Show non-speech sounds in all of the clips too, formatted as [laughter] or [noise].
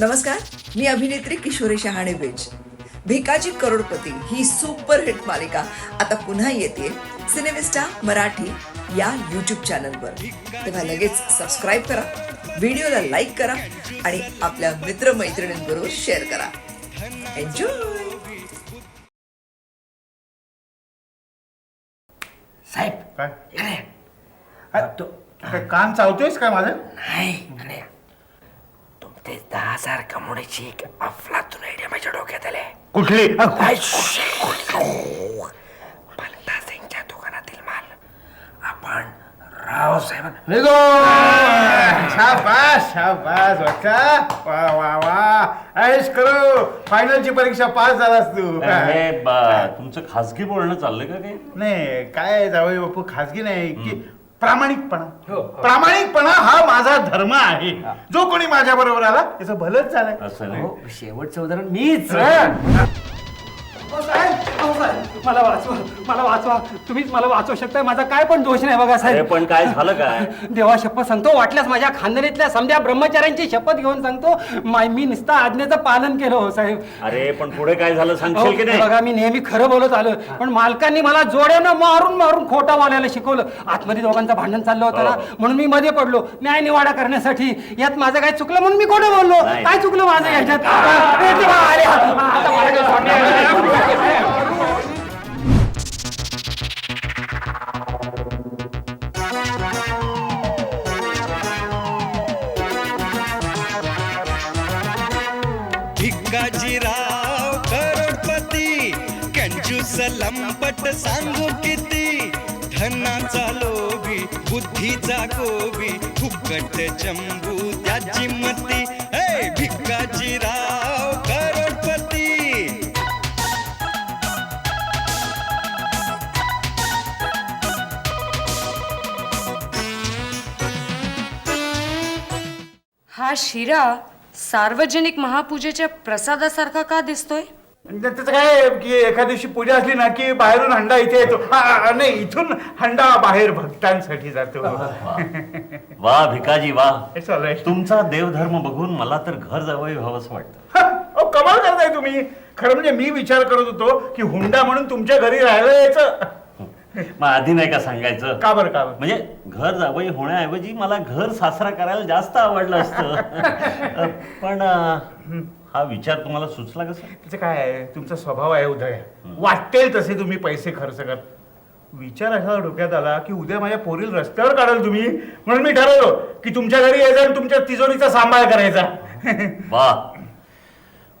नमस्कार मी अभिनेत्री किशोरी शहाणे बेज भिकाजी करोडपती ही सुपरहिट मालिका आता पुन्हा येते सिनेमिस्टा मराठी या यूट्यूब चॅनलवर तेव्हा लगेच सबस्क्राईब करा व्हिडिओला लाईक करा आणि आपल्या मित्रमैत्रिणींबरोबर शेअर करा. एन्जॉय साहेब काय? हा, तो काय कान चावतोयस काय माझं? नाही इकडे. तुमचे दहा हजार कमवण्याची एक अफलातून आयडिया माझ्या डोक्यात आले कुठली? अ, काय बलता सिंगच्या दुकानातील माल. आपण राव साहेब निघो! शाबास शाबास बच्चा. वा वा वा. ऐश करू. फायनलची परीक्षा पास झालास तू. हे बा तुमचं खासगी बोलणं चाललंय का काही? नाही काय जावई बापू खासगी नाही. की प्रामाणिकपणा. हो, प्रामाणिकपणा हा माझा धर्म आहे. जो कोणी माझ्या बरोबर आला त्याचं भलंच झालंय. असं नाही. हो शेवटचं उदाहरण मीच. मला वाचवा मला वाचवा. तुम्हीच मला वाचवू शकताय. माझा काय पण दोष नाही बघा अरे साहेब पण काय झालं काय? देवा शपथ सांगतो. वाटल्यास माझ्या खानदानीतल्या समध्या ब्रह्मचाऱ्यांची शपथ घेऊन सांगतो. माय मी निस्ता आज्ञेचं पालन केलं हो साहेब. अरे पण पुढे काय झालं अहो, सांगशील की नाही? बघा मी नेहमी खरं बोलत आलो. पण मालकांनी मला जोड्यानं मारून मारून खोटा बोलायला शिकवलं. आतमध्ये दोघांचं भांडण चाललं होतं ना. हो. म्हणून मी मध्ये पडलो. न्याय निवाडा करण्यासाठी. यात माझं काय चुकलं म्हणून मी खोटं बोललो? नाही. काय चुकलं माझं याच्यात? अरे देवा, अरे, आता मला सोडणार? कंजूस लंपट सांगू किती? धनाचा लोभी बुद्धीचा गोबी फुकट चंबू त्याची मती. हे भिकाजीराव करोडपती. हा शिरा सार्वजनिक महापूजेच्या प्रसादासारखा का दिसतोय? आणि त्याचं काय की एखाद्या दिवशी पूजा असली ना की बाहेरून हंडा इथे येतो. हा, हा, नाही इथून हंडा बाहेर भक्तांसाठी जातो. वा भिकाजी वा. तुमचा देवधर्म बघून मला तर घर जावं व्हावंच वाटतं. हा, अहो, कमाल करताय तुम्ही. खरं म्हणजे मी विचार करत होतो की हुंडा म्हणून तुमच्या घरी राहायला यायचं. मग आधी नाही का सांगायचं? का बरं का बरं? म्हणजे घर जावई होण्याऐवजी मला घर सासरा करायला जास्त आवडलं असतं. [laughs] अ, पण अ, हा विचार तुम्हाला सुचला कसा त्याचं काय आहे? तुमचा स्वभाव आहे उदय. वाटेल तसे तुम्ही पैसे खर्च कर. विचार असा डोक्यात आला की उद्या माझ्या पोरील रस्त्यावर काढाल तुम्ही. म्हणून मी ठरवलं की तुमच्या घरी यायचं आणि तुमच्या तिजोरीचा सांभाळ करायचा. [laughs] वा.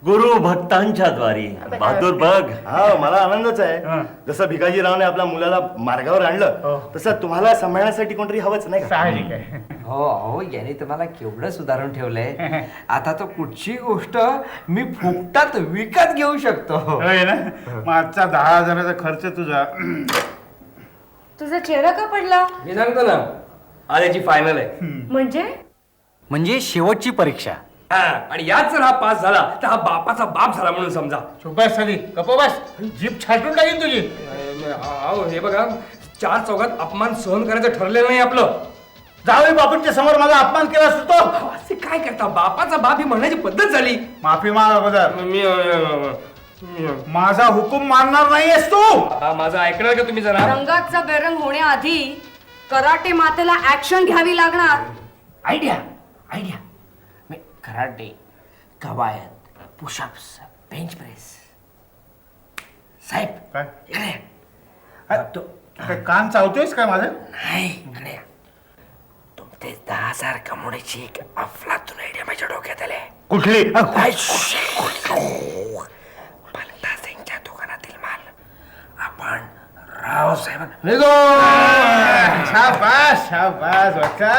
गुरु भक्तांच्या द्वारी. बहादूर बघ. हा मला आनंदच. आहे. जसं भिकाजीरावने आपल्या मुलाला मार्गावर आणलं हो. तसं तुम्हाला सांभाळण्यासाठी कोणतरी हवंच नाही का? साहजिक आहे. हो हो याने तुम्हाला केवढं सुधारून ठेवलंय. [laughs] आता तो कुठची गोष्ट मी फुकटात विकत घेऊ शकतो. होय ना? मग आजचा दहा हजाराचा खर्च तुझा. तुझा चेहरा का पडला? मी सांगतो ना आज याची फायनल आहे म्हणजे? म्हणजे शेवटची परीक्षा. आणि यात जर हा पास झाला तर हा बापाचा बाप झाला म्हणून समजा. चुपास झाली गप्प बस. जीप छाटून टाकीन तुझी. अहो हे बघा चार चौघात अपमान सहन करायचं ठरलेलं नाही आपलं. जावे बापूंच्या समोर माझा अपमान केला असतो तो. असे काय करता? बापाचा बाप ही म्हणण्याची पद्धत झाली. माफी माग अगोदर. मी माझा हुकूम मानणार नाहीयेस तू. हा, माझं ऐकणार का तुम्ही जरा? रंगाचा बेरंग होण्याआधी कराटे मातेला ऍक्शन घ्यावी लागणार. आयडिया आयडिया मी कराटे कवायत पुशअप्स बेंच प्रेस साहेब काय? इकडे हा, तो काय कान चावतोयस काय माझं? नाही इकडे तुमचे दहा हजार कमवण्याची एक अफलातून आयडिया माझ्या डोक्यात आले. कुठली? बलता सिंगच्या दुकानातील माल. आपण राव साहेब शाबास शाबास बच्चा.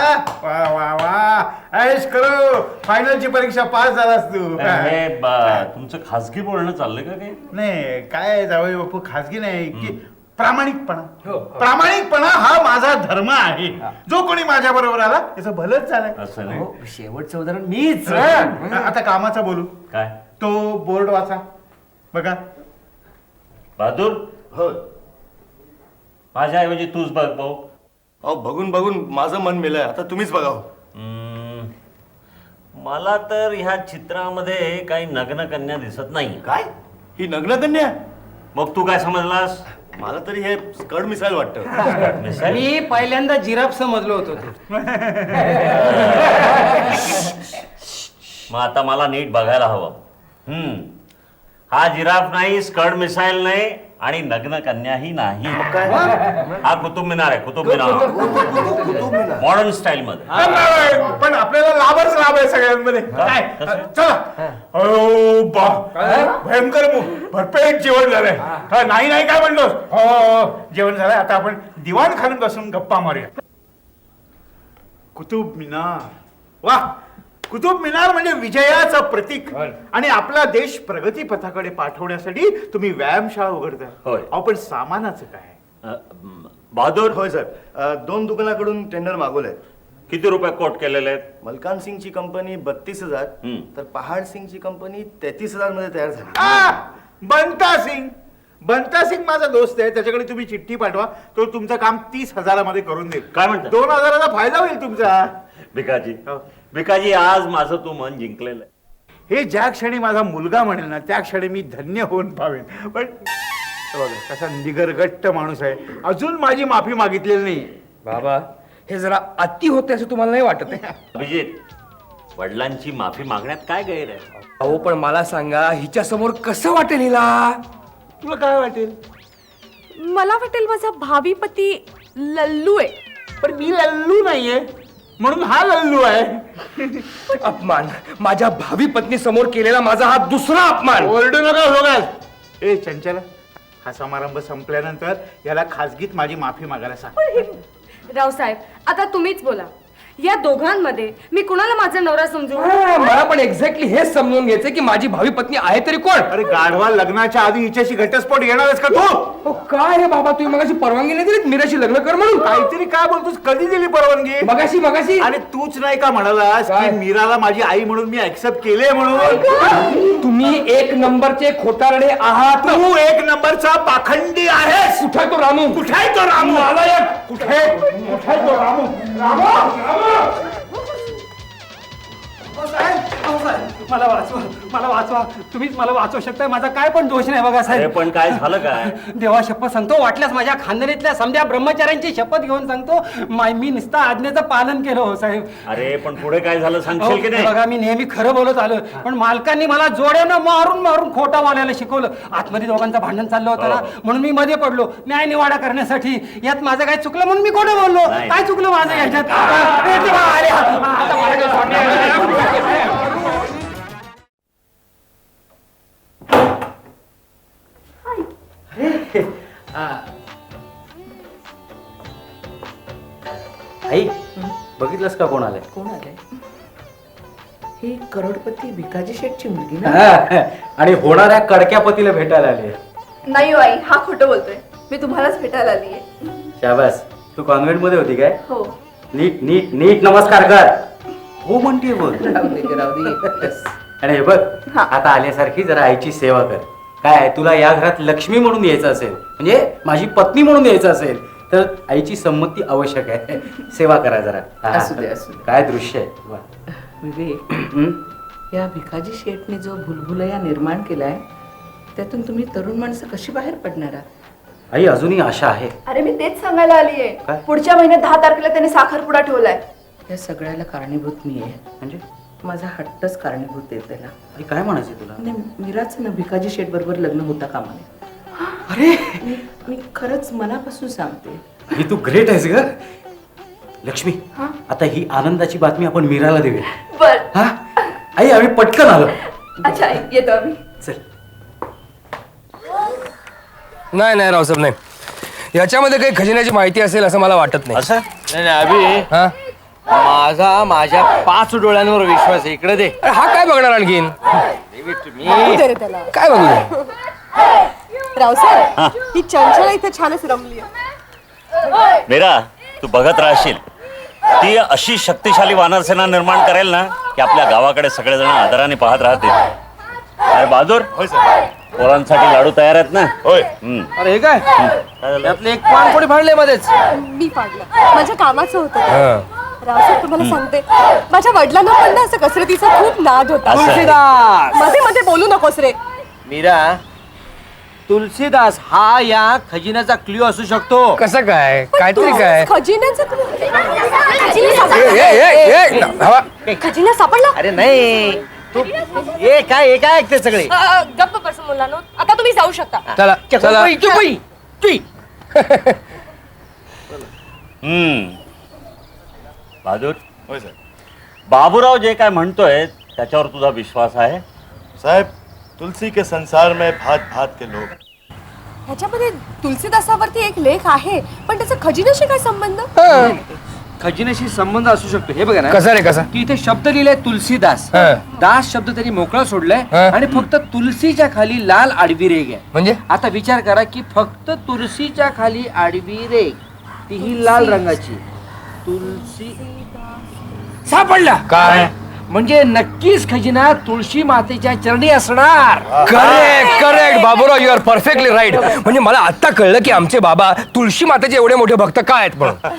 वा वा वा. ऐश करू. फायनलची परीक्षा पास झालास तू. हे बा तुमचं खासगी बोलणं चाललंय का काही? नाही काय जावई बापू खासगी नाही. की प्रामाणिकपणा. हो, प्रामाणिकपणा हा माझा धर्म आहे. जो कोणी माझ्या बरोबर आला त्याचं भलंच झालंय. असं नाही. हो शेवटचं उदाहरण मीच. आता कामाचा बोलू. काय? तो बोर्ड वाचा. बघा. बहादूर? हो. माझ्याऐवजी तूच बघ भाऊ. अहो बघून बघून माझं मन मेलंय. आता तुम्हीच बघा हो. हम्म, मला तर ह्या चित्रामध्ये काही नग्न कन्या दिसत नाही. काय? ही नग्नकन्या? मग तू काय समजलास? मला तरी हे स्कर्ट मिसाईल वाटतं. मिसाईल? मी पहिल्यांदा जिराफ समजलो होतो ते. मग आता मला नीट बघायला हवं. हम्म. हा जिराफ नाही स्कर्ड मिसाईल नाही आणि नग्न कन्याही नाही. हा कुतुब मिनार आहे कुतुब मिनार. मॉडर्न स्टाईल मध्ये. पण आपल्याला लाभच लाभ आहे सगळ्यांमध्ये. काय? चला. बा. भयंकर मु- भरपेट जेवण झालंय. हा, नाही नाही काय म्हणतोस? हो हो, जेवण झालंय. आता आपण दिवाण खाणून बसून गप्पा मारूया. कुतुब मिनार. वा. कुतुब मिनार म्हणजे विजयाचं प्रतीक. आणि आपला देश प्रगती पथाकडे पाठवण्यासाठी तुम्ही व्यायामशाळा उघडता होय. अहो पण सामानाचं काय? अ, म, बहादूर? होय साहेब. दोन दुकानाकडून टेंडर मागवलंय किती रुपये कोट केलेले आहेत? मलकान सिंगची कंपनी बत्तीस हजार. हम्म. तर पहाड सिंगची कंपनी तेहतीस हजारमध्ये तयार झाली. आ, बंता सिंग. बंता सिंग माझा दोस्त आहे. त्याच्याकडे तुम्ही चिठ्ठी पाठवा. तो तुमचं काम तीस हजारामध्ये करून देईल. काय म्हणता? दोन हजाराचा फायदा होईल तुमचा. भिकाजी. हो. भिकाजी आज माझं तू मन जिंकलेलं आहे. हे ज्या क्षणी माझा मुलगा म्हणेल ना त्या क्षणी मी धन्य होऊन पावेन. पण बघा कसा निगरगट्ट माणूस आहे. अजून माझी माफी मागितलेली नाही. बाबा हे जरा अति होते असं तुम्हाला नाही वाटत आहे? अभिजित वडिलांची माफी मागण्यात काय गैर आहे? अहो पण मला सांगा हिच्या समोर कसं वाटेल हिला? तुला काय वाटेल? मला वाटेल माझा भावी पती लल्लू आहे. पण मी लल्लू नाहीये. म्हणून हा लल्लू आहे. अपमान. माझ्या भावी पत्नी समोर केलेला माझा हा दुसरा अपमान. ओरडू नका होगास ए चंचला. हा समारंभ संपल्यानंतर याला खासगीत माझी माफी मागायला सांग. रावसाहेब आता तुम्हीच बोला. या दोघांमध्ये मी कुणाला माझा नवरा समजू? हा, मला पण एक्झॅक्टली हेच समजून घ्यायचंय की माझी भावी पत्नी आहे तरी कोण? अरे गाढवा लग्नाच्या आधी हिच्याशी घटस्फोट घेणारच का तू? अहो, काय रे बाबा तुम्ही मगाशी परवानगी नाही दिली मीराशी लग्न कर म्हणून. काहीतरी काय बोलतोस? कधी दिली परवानगी? मगाशी मगाशी. आणि तूच नाही का म्हणालास काय? की मीराला माझी आई म्हणून मी ऍक्सेप्ट केले म्हणून? तुम्ही एक नंबरचे खोटारडे आहात. तू एक नंबरचा पाखंडी आहेस. कुठे आहे तो रामू? कुठे आहे तो रामू? कुठे? कुठे आहे तो रामू? रामू? Hasan! Hasan! मला वाचवा मला वाचवा. तुम्हीच मला वाचवू शकताय माझा काय पण दोष नाही बघा अरे साहेब पण काय झालं काय? देवा शपथ सांगतो. वाटल्यास माझ्या खानदानीतल्या समध्या ब्रह्मचाऱ्यांची शपथ घेऊन सांगतो. माय मी नुसतं आज्ञेचं पालन केलं हो साहेब. अरे पण पुढे काय झालं सांगशील की नाही? बघा मी नेहमी खरं बोलत आलो. पण मालकांनी मला जोड्यानं मारून मारून खोटा बोलायला शिकवलं. आतमध्ये दोघांचं भांडण चाललं होतं ना. हो. म्हणून मी मध्ये पडलो. न्याय निवाडा करण्यासाठी यात माझं काय चुकलं म्हणून मी खोटं बोललो. नाही. काय चुकलं माझं याच्यात? देवा, अरे, आई बघितलंस का कोण आलंय कोण आलंय ही करोडपती भिकाजी शेठची मुलगी ना? आणि होणाऱ्या कडक्या पतीला भेटायला आले नाही हो आई हा खोटं बोलतोय. मी तुम्हालाच भेटायला आली आहे. शाबास. तू कॉन्व्हेंटमध्ये होती काय? हो. नीट नीट नीट नमस्कार कर. हो म्हणते बघ. राहू दे ग, राहू दे. बस. आणि हे बघ आता आल्यासारखी जरा आईची सेवा कर. काय तुला या घरात लक्ष्मी म्हणून यायचं असेल. म्हणजे माझी पत्नी म्हणून यायचं असेल तर आईची संमती आवश्यक आहे. [laughs] सेवा करा जरा. हा. असू दे, असू दे. काय दृश्य आहे? वा. विवेक हं? या भिकाजी शेठने जो भुलभुलया निर्माण केलाय त्यातून तुम्ही तरुण माणसं कशी बाहेर पडणार आहात? आई अजूनही आशा आहे. अरे मी तेच सांगायला आली आहे? पुढच्या महिन्यात दहा तारखेला त्याने साखरपुडा ठेवलाय. या सगळ्याला कारणीभूत मी आहे. म्हणजे? माझा हट्टच कारणीभूत आहे त्याला. आई काय म्हणायचं तुला? आणि मीराचं ना भिकाजी शेठ बरोबर लग्न होता कामा नये. अरे! मी मी खरंच मनापासून सांगते. ही तू ग्रेट आहेस ग. लक्ष्मी हा? आता ही आनंदाची बातमी आपण मीराला देऊया. बर. हा? आई आम्ही पटकन आलो. अच्छा येतो आम्ही. चल. नाही नाही रावसाहेब नाही. याच्यामध्ये काही खजिन्याची माहिती असेल असं मला वाटत नाही. असं? नाही नाही अभि. हा? माझा माझ्या पाच डोळ्यांवर विश्वास आहे. इकडे दे. अरे हा काय बघणार आणखीन? मी काय बघू दे? रावसाहेब ही. चंचला इथे छानच रमली मीरा तू बघत राहशील. ती अशी शक्तिशाली वानरसेना निर्माण करेल ना की आपल्या गावाकडे सगळेजण आदराने पाहत राहतील. अरे बहादूर होय सर. पोरांसाठी लाडू तयार आहेत ना? होय. हम्म. अरे हे काय? काय झालं? त्यातले एक पान कोणी फाडले मध्येच. मी पाडलं माझ्या कामाचं होतं हा. रावसाहेब तुम्हाला सांगते. माझ्या वडिलांना पण ना असं कसरतीचा खूप नाद होता. मध्ये मध्ये बोलू नकोस रे. मीरा तुलसीदास हा या खजिन्याचा क्ल्यू असू शकतो. कसं काय? काहीतरी काय? खजिन्याचं खजिना ए, सापडला? ए, ए, ए, हवा. खजिना सापडला? अरे नाही. तू काय काय ऐकते सगळे? अ, गप्प बस मुलांनो. आता तुम्ही जाऊ शकता. चला चला. चुप बाई, तुई. हम्म. बहादूर. होय सर बाबूराव जे काय म्हणतोय त्याच्यावर तुझा विश्वास आहे? साहेब तुलसी के संसार में भात भात के लोग। ह्याच्यामध्ये तुलसीदासावरती एक लेख आहे पण त्याचा खजिन्याशी काय संबंध? खजिन्याशी संबंध असू शकतो. हे बघा ना. कसा रे कसा? की इथे शब्द लिहिलाय तुलसीदास. हा. दास शब्द त्यांनी मोकळा सोडलाय हा. आणि फक्त तुलसीच्या खाली लाल आडवी रेग आहे. म्हणजे? आता विचार करा की फक्त तुलसीच्या खाली आडवी रेग तीही लाल रंगाची. तुलसी सापडला. काय? म्हणजे नक्कीच खजिना तुळशी मातेच्या चरणी असणार. Correct correct Baburao you are perfectly right म्हणजे मला आता कळलं की आमचे बाबा तुळशी मातेचे एवढे मोठे भक्त काय आहेत म्हणून.